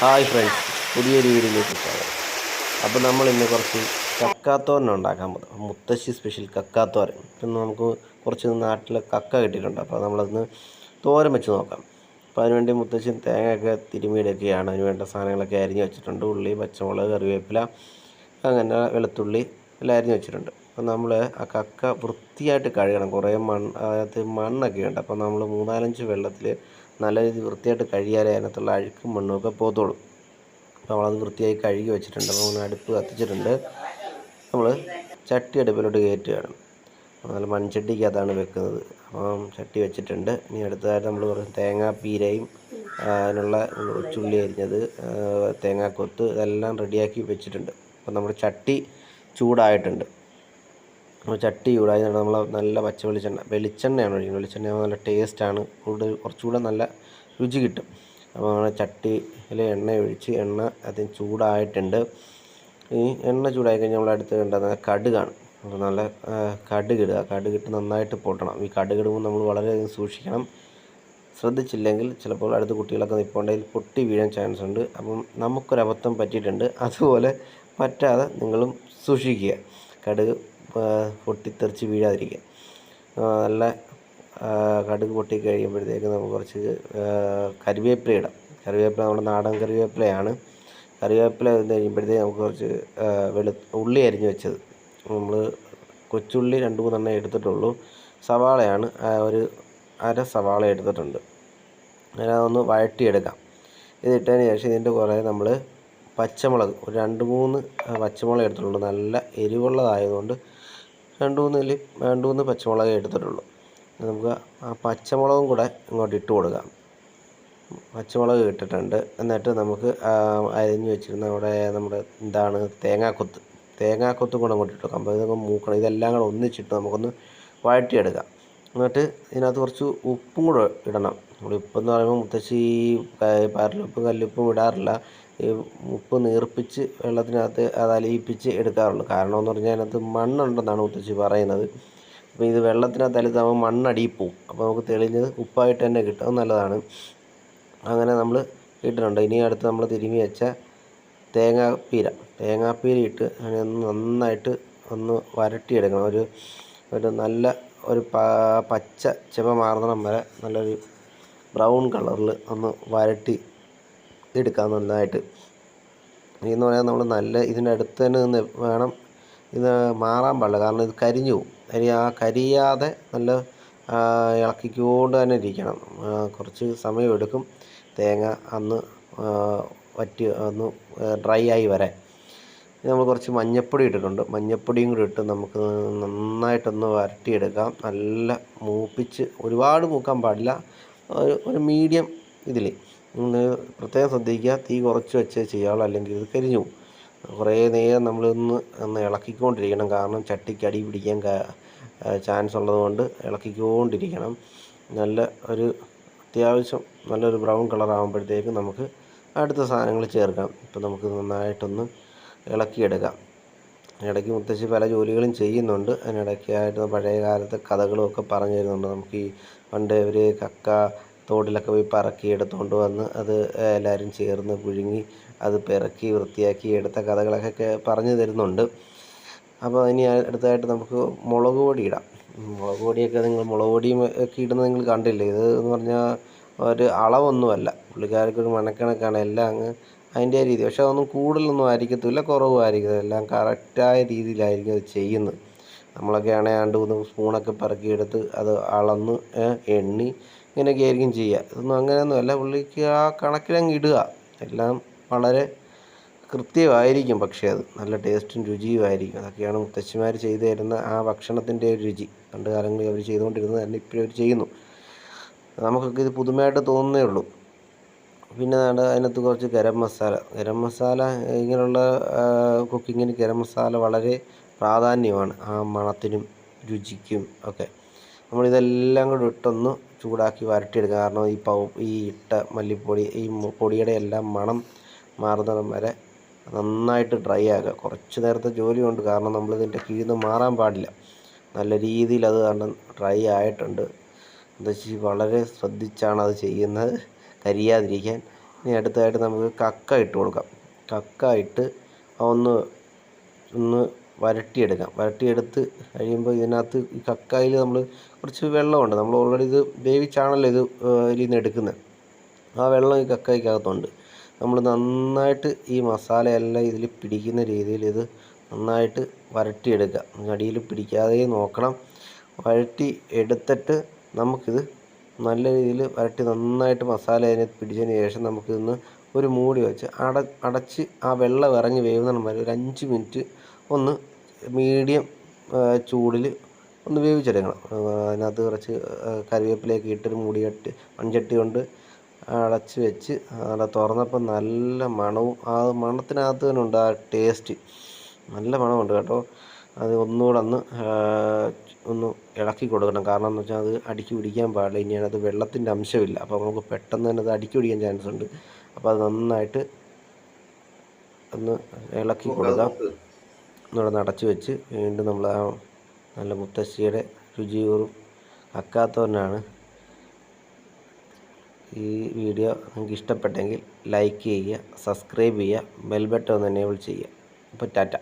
Hi friends പുതിയൊരു വീഡിയോയിലേക്ക് സ്വാഗതം. അപ്പോൾ നമ്മൾ ഇന്ന് കുറച്ച് കക്കാത്തോരൻ ഉണ്ടാക്കാൻ പോകുന്നത് മുത്തശ്ശി സ്പെഷ്യൽ കക്കാത്തോരൻ. ഇന്ന് നമുക്ക് കുറച്ച് നാട്ടിൽ കക്ക കിട്ടിയിട്ടുണ്ട്. അപ്പോൾ നമ്മളതിന്ന് തോരൻ വെച്ച് നോക്കാം. അപ്പോൾ അതിനുവേണ്ടി മുത്തശ്ശി തേങ്ങയൊക്കെ തിരുമിയിടൊക്കെയാണ് അതിന് വേണ്ട സാധനങ്ങളൊക്കെ അരിഞ്ഞ് വെച്ചിട്ടുണ്ട്. ഉള്ളി പച്ചമുളക് കറിവേപ്പില അങ്ങനെ വെളുത്തുള്ളി എല്ലാം അരിഞ്ഞ് വെച്ചിട്ടുണ്ട്. അപ്പോൾ നമ്മൾ ആ കക്ക വൃത്തിയായിട്ട് കഴുകണം. കുറേ മണ്ണ് അതായത് മണ്ണൊക്കെ ഉണ്ട്. അപ്പോൾ നമ്മൾ മൂന്നാലഞ്ച് വെള്ളത്തിൽ നല്ല രീതിയിൽ വൃത്തിയായിട്ട് കഴുകിയാലേ അതിനകത്തുള്ള അഴുക്കും മണ്ണും ഒക്കെ പോകത്തുള്ളൂ. അപ്പോൾ നമ്മളത് വൃത്തിയായി കഴുകി വെച്ചിട്ടുണ്ട്. നമ്മൾ അടുപ്പ് കത്തിച്ചിട്ടുണ്ട്. നമ്മൾ ചട്ടി അടുപ്പിലോട്ട് കയറ്റുകയാണ്. നല്ല മൺചട്ടിക്കകത്താണ് വെക്കുന്നത്. അപ്പം ചട്ടി വെച്ചിട്ടുണ്ട്. ഇനി അടുത്തതായിട്ട് നമ്മൾ കുറച്ച് തേങ്ങാ പീരയും അതിനുള്ള ചുള്ളി അരിഞ്ഞത് തേങ്ങാക്കൊത്ത് ഇതെല്ലാം റെഡിയാക്കി വെച്ചിട്ടുണ്ട്. അപ്പം നമ്മുടെ ചട്ടി ചൂടായിട്ടുണ്ട്. ചട്ടി ചൂടായി നമ്മൾ നല്ല പച്ച വെളിച്ചെണ്ണ വെളിച്ചെണ്ണയാണ് ഒഴിക്കുന്നത്. വെളിച്ചെണ്ണ നല്ല ടേസ്റ്റാണ്. കൂടുതൽ കുറച്ചുകൂടെ നല്ല രുചി കിട്ടും. അപ്പോൾ നമ്മൾ ചട്ടിയിൽ എണ്ണ ഒഴിച്ച് എണ്ണ അത് ചൂടായിട്ടുണ്ട്. ഈ എണ്ണ ചൂടായി കഴിഞ്ഞാൽ നമ്മൾ അടുത്ത് കണ്ടത് കടുകാണ് നല്ല കടുകിടുക കടുകിട്ട് നന്നായിട്ട് പൊട്ടണം. ഈ കടുകിടുമ്പോൾ നമ്മൾ വളരെയധികം സൂക്ഷിക്കണം. ശ്രദ്ധിച്ചില്ലെങ്കിൽ ചിലപ്പോൾ അടുത്ത കുട്ടികളൊക്കെ നിൽപ്പുണ്ടെങ്കിൽ പൊട്ടി വീഴാൻ ചാൻസ് ഉണ്ട്. അപ്പം നമുക്കൊരബദ്ധം പറ്റിയിട്ടുണ്ട്. അതുപോലെ പറ്റാതെ നിങ്ങളും സൂക്ഷിക്കുക. കടുക് പൊട്ടിത്തെറിച്ച് വീഴാതിരിക്കുക നല്ല കടുക് പൊട്ടി കഴിയുമ്പോഴത്തേക്ക് നമുക്ക് കുറച്ച് കറിവേപ്പില ഇടാം. കറിവേപ്പില നമ്മുടെ നാടൻ കറിവേപ്പിലയാണ്. കറിവേപ്പില ഇട്ട് കഴിയുമ്പോഴത്തേക്ക് നമുക്ക് കുറച്ച് വെളു ഉള്ളി അരിഞ്ഞ് വെച്ചത്. നമ്മൾ കൊച്ചുള്ളി രണ്ട് മൂന്നെണ്ണം എടുത്തിട്ടുള്ളൂ. സവാളയാണ് ഒരു അര സവാള എടുത്തിട്ടുണ്ട്. അതിനതൊന്ന് വഴട്ടിയെടുക്കാം ഇതിട്ടതിന് ശേഷം ഇതിന്റെ കുറേ നമ്മൾ പച്ചമുളക് ഒരു രണ്ട് മൂന്ന് പച്ചമുളക് എടുത്തിട്ടുണ്ട്. നല്ല എരിവുള്ളതായതുകൊണ്ട് രണ്ട് മൂന്ന് ഇല്ലി രണ്ട് മൂന്ന് പച്ചമുളക് എടുത്തിട്ടുള്ളൂ. നമുക്ക് ആ പച്ചമുളകും കൂടെ ഇങ്ങോട്ട് ഇട്ട് കൊടുക്കാം. പച്ചമുളക് ഇട്ടിട്ടുണ്ട്. എന്നിട്ട് നമുക്ക് അരിഞ്ഞു വെച്ചിരുന്ന അവിടെ നമ്മുടെ എന്താണ് തേങ്ങാക്കൊത്ത്. തേങ്ങാക്കൊത്തും കൂടെ അങ്ങോട്ട് ഇട്ട് വെക്കാം അപ്പോൾ ഇതൊക്കെ മൂക്കണം. ഇതെല്ലാം കൂടെ ഒന്നിച്ചിട്ട് നമുക്കൊന്ന് വഴറ്റിയെടുക്കാം. എന്നിട്ട് ഇതിനകത്ത് കുറച്ച് ഉപ്പും കൂടെ ഇടണം. നമ്മൾ ഉപ്പെന്ന് പറയുമ്പോൾ മുത്തശ്ശി പരലുപ്പും കല്ലുപ്പും ഇടാറില്ല. ഉപ്പ് നീർപ്പിച്ച് വെള്ളത്തിനകത്ത് അത് അലിയിപ്പിച്ച് എടുക്കാറുള്ളൂ. കാരണം എന്ന് പറഞ്ഞാൽ അതിനകത്ത് മണ്ണുണ്ടെന്നാണ് മുത്തശ്ശി പറയുന്നത്. അപ്പോൾ ഇത് വെള്ളത്തിനകത്ത് അലിത്താകുമ്പോൾ മണ്ണടിയിൽ പോവും. അപ്പോൾ നമുക്ക് തെളിഞ്ഞത് ഉപ്പായിട്ട് തന്നെ കിട്ടും. നല്ലതാണ്. അങ്ങനെ നമ്മൾ ഇട്ടിട്ടുണ്ട്. ഇനി അടുത്ത് നമ്മൾ തിരുമ്മി വെച്ച തേങ്ങാപ്പീര. തേങ്ങാപ്പീര ഇട്ട് അതിനെ നന്നായിട്ട് ഒന്ന് വരട്ടിയെടുക്കണം. ഒരു ഒരു നല്ല ഒരു പച്ച ചെവ മാറുന്നിടം വരെ നല്ലൊരു ബ്രൗൺ കളറിൽ ഒന്ന് വരട്ടി എടുക്കാം നന്നായിട്ട്. എന്ന് പറയാൻ നമ്മൾ നല്ല ഇതിന്റെ അടുത്ത് തന്നെ നിന്ന് വേണം ഇത് മാറാൻ പാടില്ല. കാരണം ഇത് കരിഞ്ഞു പോകും അരി ആ കരിയാതെ നല്ല ഇളക്കിക്കൊണ്ട് തന്നെ ഇരിക്കണം. കുറച്ച് സമയം എടുക്കും. തേങ്ങ അന്ന് വറ്റി ഒന്ന് ഡ്രൈ ആയി വരെ നമ്മൾ കുറച്ച് മഞ്ഞപ്പൊടി ഇട്ടിട്ടുണ്ട്. മഞ്ഞപ്പൊടിയും കൂടി ഇട്ട് നമുക്ക് നന്നായിട്ടൊന്ന് വരട്ടിയെടുക്കാം. നല്ല മൂപ്പിച്ച് ഒരുപാട് മൂക്കാൻ പാടില്ല. ഒരു ഒരു മീഡിയം ഇതിൽ ഒന്ന് പ്രത്യേകം ശ്രദ്ധിക്കുക. തീ കുറച്ച് വെച്ചേ ചെയ്യാവുള്ളൂ അല്ലെങ്കിൽ ഇത് കരിഞ്ഞു കുറേ നേരം നമ്മളിന്ന് ഒന്ന് ഇളക്കിക്കൊണ്ടിരിക്കണം. കാരണം ചട്ടിക്ക് അടി പിടിക്കാൻ ചാൻസ് ഉള്ളതുകൊണ്ട് ഇളക്കിക്കൊണ്ടിരിക്കണം. നല്ല ഒരു അത്യാവശ്യം നല്ലൊരു ബ്രൗൺ കളർ ആകുമ്പോഴത്തേക്കും നമുക്ക് അടുത്ത സാധനങ്ങൾ ചേർക്കാം. ഇപ്പം നമുക്ക് നന്നായിട്ടൊന്ന് ഇളക്കിയെടുക്കാം. ഇടയ്ക്ക് മുത്തശ്ശി പല ജോലികളും ചെയ്യുന്നുണ്ട്. അതിനിടയ്ക്കായിട്ട് പഴയ കാലത്തെ കഥകളും ഒക്കെ പറഞ്ഞു തരുന്നുണ്ട്. നമുക്ക് ഈ പണ്ട് ഇവർ കക്ക തോട്ടിലൊക്കെ പോയി പറക്കി എടുത്തുകൊണ്ട് വന്ന് അത് എല്ലാവരും ചേർന്ന് പുഴുങ്ങി അത് പെറുക്കി വൃത്തിയാക്കി എടുത്ത കഥകളൊക്കെ പറഞ്ഞു തരുന്നുണ്ട്. അപ്പോൾ ഇനി അടുത്തതായിട്ട് നമുക്ക് മുളക് പൊടി ഇടാം. മുളക് പൊടിയൊക്കെ നിങ്ങൾ മുളക് പൊടിയും ഒക്കെ ഇടുന്നത് നിങ്ങൾ കണ്ടില്ലേ? ഇത് എന്ന് പറഞ്ഞാൽ ഒരു അളവൊന്നുമല്ല. പുള്ളിക്കാർക്ക് ഒരു മണക്കണക്കാണ് എല്ലാം അങ്ങ് അതിന്റെ രീതി. പക്ഷേ അതൊന്നും കൂടുതലൊന്നും ആയിരിക്കത്തില്ല കുറവും ആയിരിക്കത്തില്ല എല്ലാം കറക്റ്റായ രീതിയിലായിരിക്കും അത് ചെയ്യുന്നത്. നമ്മളൊക്കെ ആണെങ്കിൽ രണ്ട് മൂന്ന് സ്പൂണൊക്കെ പെറുക്കിയെടുത്ത് അത് അളന്ന് എണ്ണി ഇങ്ങനെയൊക്കെ ആയിരിക്കും ചെയ്യുക. ഇതൊന്നും അങ്ങനെയൊന്നുമല്ല പുള്ളിക്ക് ആ കണക്കിലങ്ങ് ഇടുക. എല്ലാം വളരെ കൃത്യമായിരിക്കും. പക്ഷേ അത് നല്ല ടേസ്റ്റും രുചിയും ആയിരിക്കും അതൊക്കെയാണ് മുത്തശ്ശിമാർ ചെയ്തു തരുന്ന ആ ഭക്ഷണത്തിന്റെ ഒരു രുചി. പണ്ട് കാലങ്ങളിൽ അവർ ചെയ്തുകൊണ്ടിരുന്നത് തന്നെ ഇപ്പോഴും അവർ ചെയ്യുന്നു. നമുക്കൊക്കെ ഇത് പുതുമയായിട്ട് തോന്നുന്നേ ഉള്ളൂ. പിന്നെ അതിനകത്ത് കുറച്ച് ഗരം മസാല. ഗരം മസാല ഇങ്ങനെയുള്ള കുക്കിങ്ങിന് ഗരം മസാല വളരെ പ്രാധാന്യമാണ്. ആ മണത്തിനും രുചിക്കും ഒക്കെ. നമ്മളിതെല്ലാം കൂടി ഇട്ടൊന്ന് ചൂടാക്കി വരട്ടിയെടുക്കുക. കാരണം ഈ പൗ ഈ ഇട്ട മല്ലിപ്പൊടി ഈ പൊടിയുടെ എല്ലാം മണം മാറുന്നിടം വരെ നന്നായിട്ട് ഡ്രൈ ആക്കുക കുറച്ച് നേരത്തെ ജോലിയുണ്ട് കാരണം നമ്മളിതിന്റെ കീഴിൽ നിന്ന് മാറാൻ പാടില്ല. നല്ല രീതിയിൽ അത് കാരണം ഡ്രൈ ആയിട്ടുണ്ട്. എന്താ വെച്ചാൽ വളരെ ശ്രദ്ധിച്ചാണ് അത് ചെയ്യുന്നത്. കരിയാതിരിക്കാൻ. ഇനി അടുത്തതായിട്ട് നമുക്ക് കക്ക ഇട്ട് കൊടുക്കാം. കക്ക ഇട്ട് ഒന്ന് ഒന്ന് വരട്ടിയെടുക്കാം. വരട്ടിയെടുത്ത് കഴിയുമ്പോൾ ഇതിനകത്ത് ഈ കക്കായിൽ നമ്മൾ കുറച്ച് വെള്ളമുണ്ട്. നമ്മൾ ഓൾറെഡി ഇത് വേവിച്ചാണല്ലോ ഇത് ഇതിൽ നിന്ന് എടുക്കുന്നത്. ആ വെള്ളം ഈ കക്കായ്ക്കകത്തുണ്ട്. നമ്മൾ നന്നായിട്ട് ഈ മസാലയെല്ലാം ഇതിൽ പിടിക്കുന്ന രീതിയിൽ ഇത് നന്നായിട്ട് വരട്ടിയെടുക്കുക. അടിയിൽ പിടിക്കാതെ നോക്കണം. വരട്ടി എടുത്തിട്ട് നമുക്കിത് നല്ല രീതിയിൽ വരട്ടി നന്നായിട്ട് മസാല അതിനകത്ത് പിടിച്ചതിന് ശേഷം നമുക്കിതൊന്ന് ഒരു മൂടി വെച്ച് അട അടച്ച് ആ വെള്ളം ഇറങ്ങി വേവുന്നതിന് വരെ ഒരു അഞ്ച് മിനിറ്റ് ഒന്ന് മീഡിയം ചൂടിൽ ഒന്ന് വേവിച്ചെടുക്കണം. അതിനകത്ത് കുറച്ച് കറിവേപ്പിലേക്ക് ഇട്ടൊരു മൂടി കെട്ടി മൺചട്ടി കൊണ്ട് അടച്ച് വെച്ച് അവിടെ തുറന്നപ്പോൾ നല്ല മണവും ആ മണത്തിനകത്ത് തന്നെ ഉണ്ട് ആ ടേസ്റ്റ്. നല്ല മണമുണ്ട് കേട്ടോ. അത് ഒന്നുകൂടെ ഒന്ന് ഒന്ന് ഇളക്കി കൊടുക്കണം. കാരണം എന്ന് വെച്ചാൽ അത് അടുക്കി പിടിക്കാൻ പാടില്ല. ഇനി അതിനകത്ത് വെള്ളത്തിന്റെ അംശമില്ല. അപ്പോൾ നമുക്ക് പെട്ടെന്ന് തന്നെ അത് അടുക്കി പിടിക്കാൻ ചാൻസ് ഉണ്ട് അപ്പോൾ അത് നന്നായിട്ട് ഒന്ന് ഇളക്കി കൊടുക്കാം. എന്നിവിടെ അടച്ച് വെച്ച് വീണ്ടും നമ്മൾ ആ നല്ല മുത്തശ്ശിയുടെ രുചിയൂറും അക്കാത്തവനാണ്. ഈ വീഡിയോ നിങ്ങൾക്ക് ഇഷ്ടപ്പെട്ടെങ്കിൽ ലൈക്ക് ചെയ്യുക സബ്സ്ക്രൈബ് ചെയ്യുക ബെൽ ബട്ടൺ ഒന്ന് എനേബിൾ ചെയ്യുക. അപ്പോൾ ടാറ്റ.